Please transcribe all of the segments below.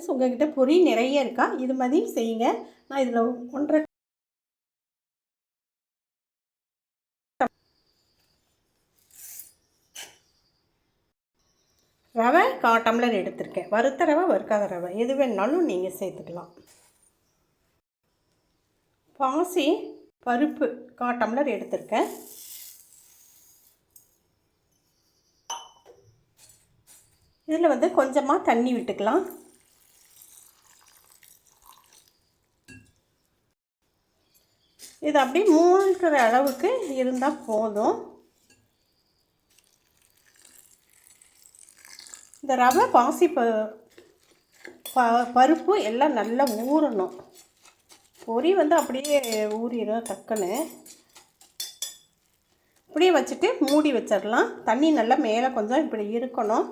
Friends உங்ககிட்ட பொரி நிறைய இருக்கா? இது மாதிரி செய்யுங்க. நான் இதில் ஒன்றரை ரவை கா டம்ளர் எடுத்திருக்கேன். வறுத்த ரவை வறுக்காத ரவை. எது வேணாலும் நீங்கள் சேர்த்துக்கலாம். பாசி பருப்பு கா டம்ளர் எடுத்திருக்கேன். இதில் வந்து கொஞ்சமாக தண்ணி விட்டுக்கலாம். இது அப்படியே மூழ்கிற அளவுக்கு இருந்தால் போதும். இந்த ரவை பாசி ப ப பருப்பு எல்லாம் நல்லா ஊறணும். பொரி வந்து அப்படியே ஊறிடும் டக்குன்னு. இப்படியே வச்சுட்டு மூடி வச்சிடலாம். தண்ணி நல்லா மேலே கொஞ்சம் இப்படி இருக்கணும்.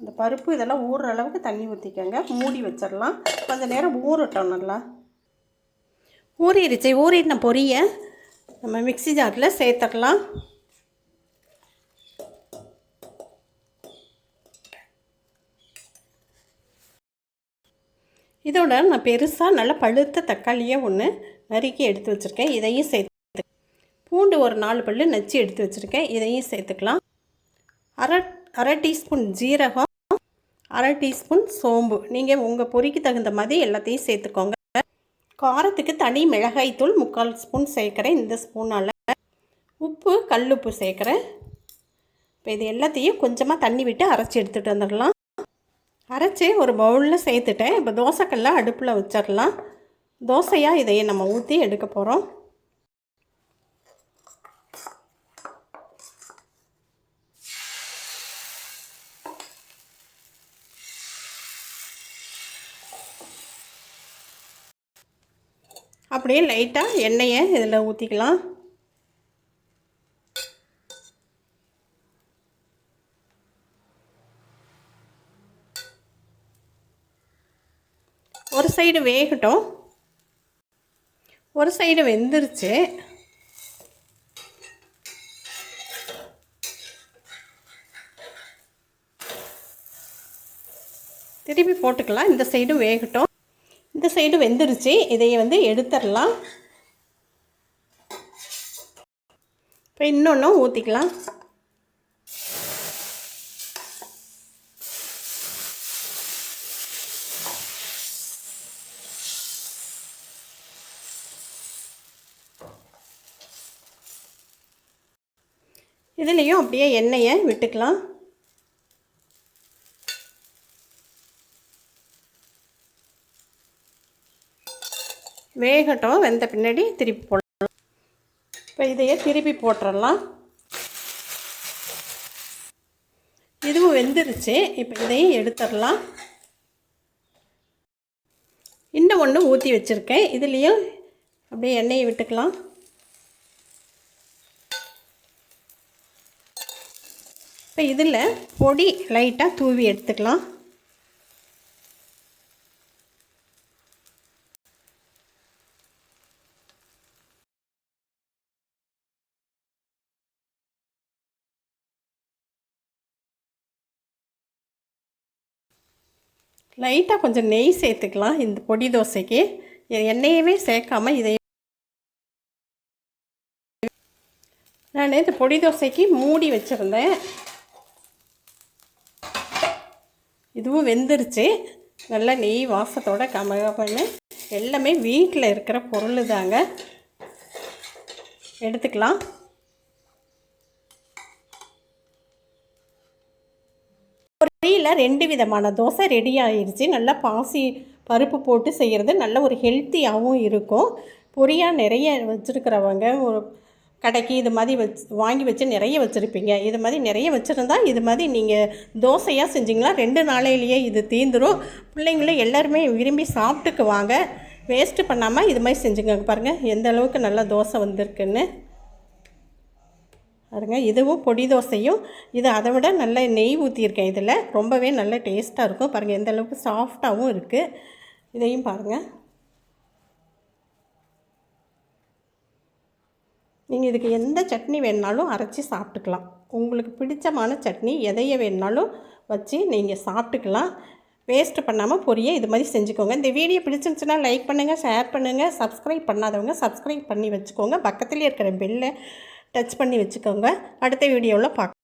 இந்த பருப்பு இதெல்லாம் ஊறுற அளவுக்கு தண்ணி ஊற்றிக்கோங்க மூடி வச்சிடலாம். கொஞ்சம் நேரம் ஊறட்டும் நல்லா. ஊறிடுச்சு. ஊறின பொரிய? நம்ம மிக்ஸி ஜாரில் சேர்த்துடலாம். இதோட நான் பெருசாக நல்ல பழுத்த தக்காளியை ஒன்று நறுக்கி எடுத்து வச்சுருக்கேன். இதையும் சேர்த்து பூண்டு ஒரு நாலு பல் நச்சு எடுத்து வச்சுருக்கேன். இதையும் சேர்த்துக்கலாம். அரை அரை டீஸ்பூன் ஜீரகம் அரை டீஸ்பூன் சோம்பு. நீங்கள் உங்கள் பொறிக்கு தகுந்த மாதிரி எல்லாத்தையும் சேர்த்துக்கோங்க. காரத்துக்கு தனி மிளகாய்த்தூள் முக்கால் ஸ்பூன் சேர்க்குறேன். இந்த ஸ்பூனால் உப்பு கல்லுப்பு சேர்க்குறேன். இப்போ இது எல்லாத்தையும் கொஞ்சமாக தண்ணி விட்டு அரைச்சி எடுத்துகிட்டு வந்துடலாம். அரைச்சி ஒரு பவுலில் சேர்த்துட்டேன். இப்போ தோசைக்கல்ல அடுப்பில் வச்சிடலாம். தோசையாக இதையே நம்ம ஊற்றி எடுக்க போகிறோம் அப்படியே லைட்டாக எண்ணெயை இதில் ஊற்றிக்கலாம் ஒரு சைடு வேகட்டும். ஒரு சைடு வெந்துருச்சு. திருப்பி போட்டுக்கலாம். இந்த சைடும் வேகட்டும். இந்த சைடு வெந்துருச்சு. இதையை வந்து எடுத்துடலாம் இப்போ இன்னொன்றும் ஊற்றிக்கலாம் இதுலேயும் அப்படியே எண்ணெயை விட்டுக்கலாம். வேகட்டும். வெந்த பின்னாடி திருப்பி போடலாம். இப்போ இதையே திருப்பி போட்டுடலாம் இதுவும் வெந்துருச்சு. இப்போ இதையும் எடுத்துடலாம். இன்னும் ஒன்று ஊற்றி வச்சுருக்கேன். இதுலேயும் அப்படியே எண்ணெயை விட்டுக்கலாம். இப்போ இதில் பொடி லைட்டாக தூவி எடுத்துக்கலாம். லைட்டாக கொஞ்சம் நெய் சேர்த்துக்கலாம் இந்த பொடி தோசைக்கு. எண்ணெயவே சேர்க்காம இதை நான் இந்த பொடி தோசைக்கு மூடி வச்சுருந்தேன். இதுவும் வெந்துருச்சு. நல்லா நெய் வாசத்தோட கமகமன்னு எல்லாமே வீட்டில் இருக்கிற பொருள் தாங்க எடுத்துக்கலாம். பொரியில் ரெண்டு விதமான. தோசை ரெடி ஆயிடுச்சு நல்லா பாசி பருப்பு போட்டு செய்கிறது நல்ல ஒரு ஹெல்த்தியாகவும் இருக்கும். பொரியாக நிறைய வச்சுருக்கிறவங்க ஒரு கடைக்கு இது மாதிரி வச்சு வாங்கி வச்சு நிறைய வச்சுருப்பீங்க. இது மாதிரி நிறைய வச்சுருந்தா இது மாதிரி நீங்கள் தோசையாக செஞ்சிங்களா ரெண்டு நாளையிலேயே இது தீந்துடும் பிள்ளைங்களும் எல்லாருமே விரும்பி சாப்பிட்டுக்குவாங்க. வேஸ்ட்டு பண்ணாமல் இது மாதிரி செஞ்சுங்க பாருங்கள் எந்த அளவுக்கு நல்லா தோசை வந்திருக்குன்னு. பாருங்க இதுவும் பொடி தோசையும். இது அதை விட நல்ல நெய் ஊற்றியிருக்கேன் இதில். ரொம்பவே நல்ல டேஸ்ட்டாக இருக்கும். பாருங்கள் எந்த அளவுக்கு சாஃப்டாகவும் இருக்குது இதையும் பாருங்கள் நீங்கள் இதுக்கு எந்த சட்னி வேணுனாலும் அரைச்சி சாப்பிட்டுக்கலாம். உங்களுக்கு பிடிச்சமான சட்னி எதைய வேணுனாலும் வச்சு நீங்கள் சாப்பிட்டுக்கலாம். வேஸ்ட்டு பண்ணாமல் பொரிய இது மாதிரி செஞ்சுக்கோங்க. இந்த வீடியோ பிடிச்சிருந்துச்சுன்னா லைக் பண்ணுங்கள் ஷேர் பண்ணுங்கள் சப்ஸ்கிரைப் பண்ணாதவங்க சப்ஸ்கிரைப் பண்ணி வச்சுக்கோங்க. பக்கத்துலேயே இருக்கிற பெல்லை டச் பண்ணி வச்சுக்கோங்க. அடுத்த வீடியோவில் பார்க்க